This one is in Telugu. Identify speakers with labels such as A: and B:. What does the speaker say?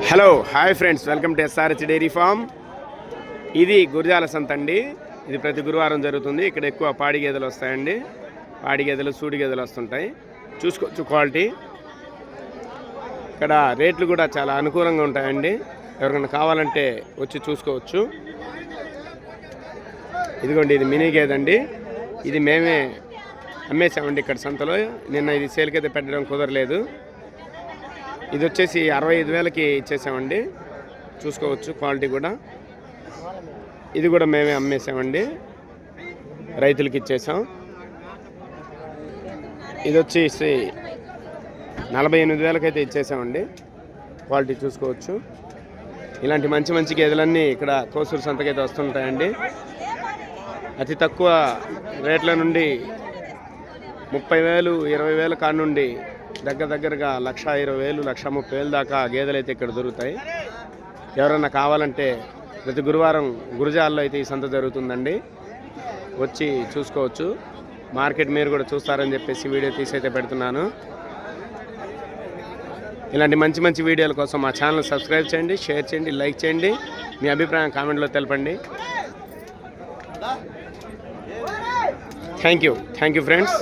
A: Hello hi friends welcome to SRH dairy farm ఇది గురిజాల సంత అండి. ఇది ప్రతి గురువారం జరుగుతుంది. ఇక్కడ ఎక్కువ పాడి గేదెలు వస్తాయండి. పాడి గేదెలు సూడి గేదెలు వస్తుంటాయి. చూసుకోవచ్చు క్వాలిటీ. ఇక్కడ రేట్లు కూడా చాలా అనుకూలంగా ఉంటాయండి. ఎవరికైనా కావాలంటే వచ్చి చూసుకోవచ్చు. ఇదిగోండి ఇది మినీ గేదె అండి. ఇది మేమే అమ్మేసామండి ఇక్కడ సంతలో. నిన్న ఇది సేల్కైతే పెట్టడం కుదరలేదు. ఇది వచ్చేసి అరవై ఐదు వేలకి ఇచ్చేసామండి. చూసుకోవచ్చు క్వాలిటీ కూడా. ఇది కూడా మేమే అమ్మేసామండి. రైతులకి ఇచ్చేసాం. ఇది వచ్చేసి నలభై ఎనిమిది వేలకైతే ఇచ్చేసామండి. క్వాలిటీ చూసుకోవచ్చు. ఇలాంటి మంచి మంచి గేదెలన్నీ ఇక్కడ కోసూరు సంతకైతే వస్తుంటాయండి. అతి తక్కువ రేట్ల నుండి ముప్పై వేలు ఇరవై వేల కాడ నుండి దగ్గర దగ్గరగా లక్ష ఇరవై వేలు లక్ష ముప్పై వేలు దాకా గేదెలు అయితే ఇక్కడ దొరుకుతాయి. ఎవరన్నా కావాలంటే ప్రతి గురువారం గురుజాల్లో అయితే ఈ సంత జరుగుతుందండి. వచ్చి చూసుకోవచ్చు. మార్కెట్ మీరు కూడా చూస్తారని చెప్పేసి వీడియో తీసి అయితే పెడుతున్నాను. ఇలాంటి మంచి మంచి వీడియోల కోసం మా ఛానల్ సబ్స్క్రైబ్ చేయండి షేర్ చేయండి లైక్ చేయండి. మీ అభిప్రాయం కామెంట్లో తెలపండి. Thank you. Thank you friends.